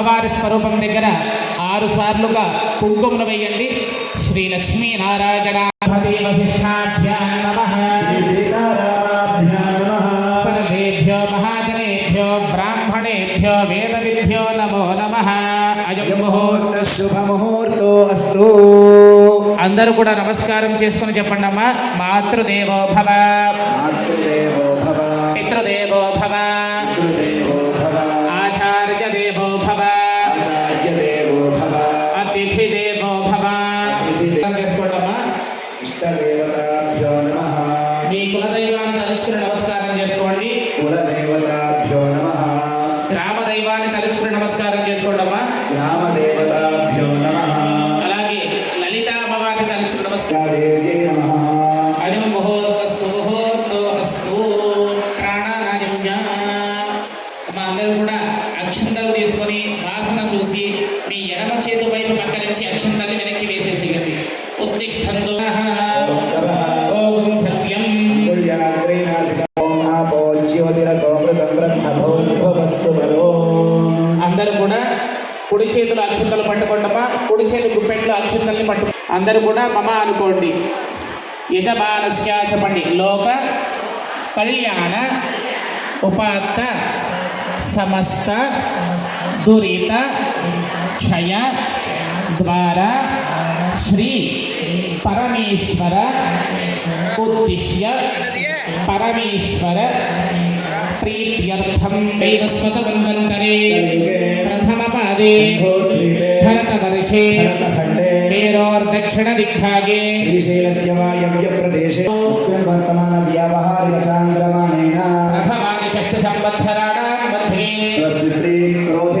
అమ్మవారి స్వరూపం దగ్గర ఆరు సార్లుగా కుంకుమను వేయండి. శ్రీ లక్ష్మీ నారాయణ నమః. నమః సర్వేభ్యో మహాజనేభ్యో బ్రాహ్మణేభ్యో వేదవిభ్యో నమో నమ. అయం ముహూర్త శుభ ముహూర్తో అస్తు అందరూ కూడా నమస్కారం చేసుకుని చెప్పండి అమ్మా మాతృదేవో భవ. మాతృదేవో ఇష్టదేవతాభ్యో నమః. మీ కులదైవాన్ని తలుచుకుని నమస్కారం చేసుకోండి. కులదేవతాభ్యో నమః. గ్రామ దైవాన్ని తలుచుకుని నమస్కారం చేసుకోండి అమ్మా. గ్రామదేవతాభ్యో నమః. అలాగే లలితా అమ్మవారిని తలుచుకుని నమస్కారం. అందరూ కూడా అక్షంతలు తీసుకొని వాసన చూసి మీ ఎడమ చేతి వైపు పక్క నుంచి అక్షంతల్ని వెనక్కి వేసేసేయండి ఉత్తిష్టంతో కుడి చేతులు అక్షంతలు పట్టుకోండమా కుడి చేతి గుప్పెట్లో అక్షంతల్ని పట్టు. అందరూ కూడా మమ అనుకోండి. యజమానస్య చెప్పండి. లోక కళ్యాణ ఉపాత్త సమస్త దురిత క్షయ ద్వారా శ్రీ పరమేశ్వర ఉద్దిశ్య పరమేశ్వర ప్రీత్యర్థం వైవస్వత మన్వంతరే ప్రథమ పాదే భరతవర్షే మేరోర్దక్షిణ దిగ్భాగే శ్రీశైలస్య వాయవ్య ప్రదేశే అస్మిన్ వర్తమాన వ్యావహారిక చాంద్రమానేన ప్రభవాది షష్ఠ సంవత్సరాణాం మధ్యే స్వస్తి శ్రీ క్రోధి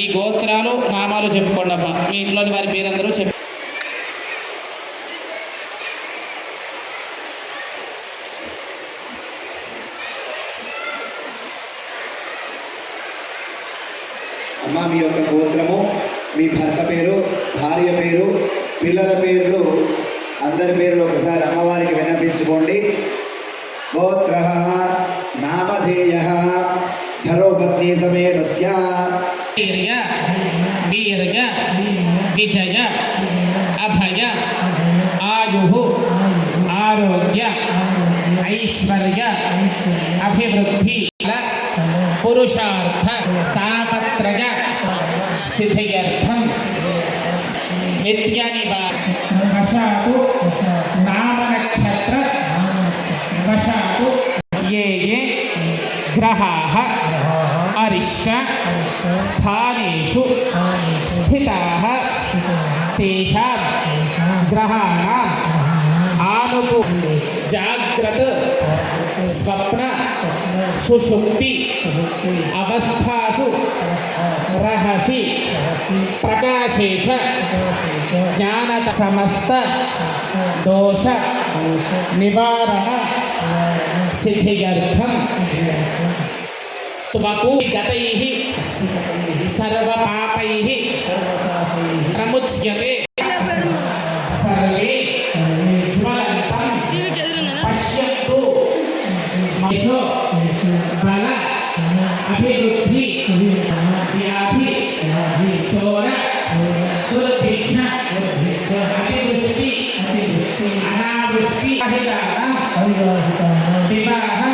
మీ గోత్రాలు నామాలు చెప్పుకోండి అమ్మా. మీ ఇంట్లోని వారి పేరందరూ చెప్పు. అమ్మ మీ యొక్క గోత్రము మీ భర్త పేరు భార్య పేరు పిల్లల పేర్లు అందరి పేర్లు ఒకసారి అమ్మవారికి విన్నపించుకోండి. గోత్ర నామధేయ ధరోపత్ని సమేతస్య. सीरिया बीरगा बीचगा अभया आयुः, आरोग्य, ऐश्वर्य, अभिवृद्धि, पुरुषार्थ, तापत्रय सिद्धयर्थं नित्यानि वा वशातु नाम नक्षत्र वशातु ये ये ग्रहाः। अरिष्ट स्थानेषु स्थिताः तेषां ग्रहाणाम् स्वप्न सुषुप्ति अवस्थासु रहसि प्रकाशे च ज्ञानत समस्त दोष निवारण सिद्धिगर्थम तुमको गतैहि सर्व पापैहि प्रमुच्यते सर्वे ज्वलन्तं पश्यन्तु मयिषो बल अभिवृद्धि व्याधि चोर दुर्भिक्ष अतिवृष्टि अनावृष्टि अहिताः विवाह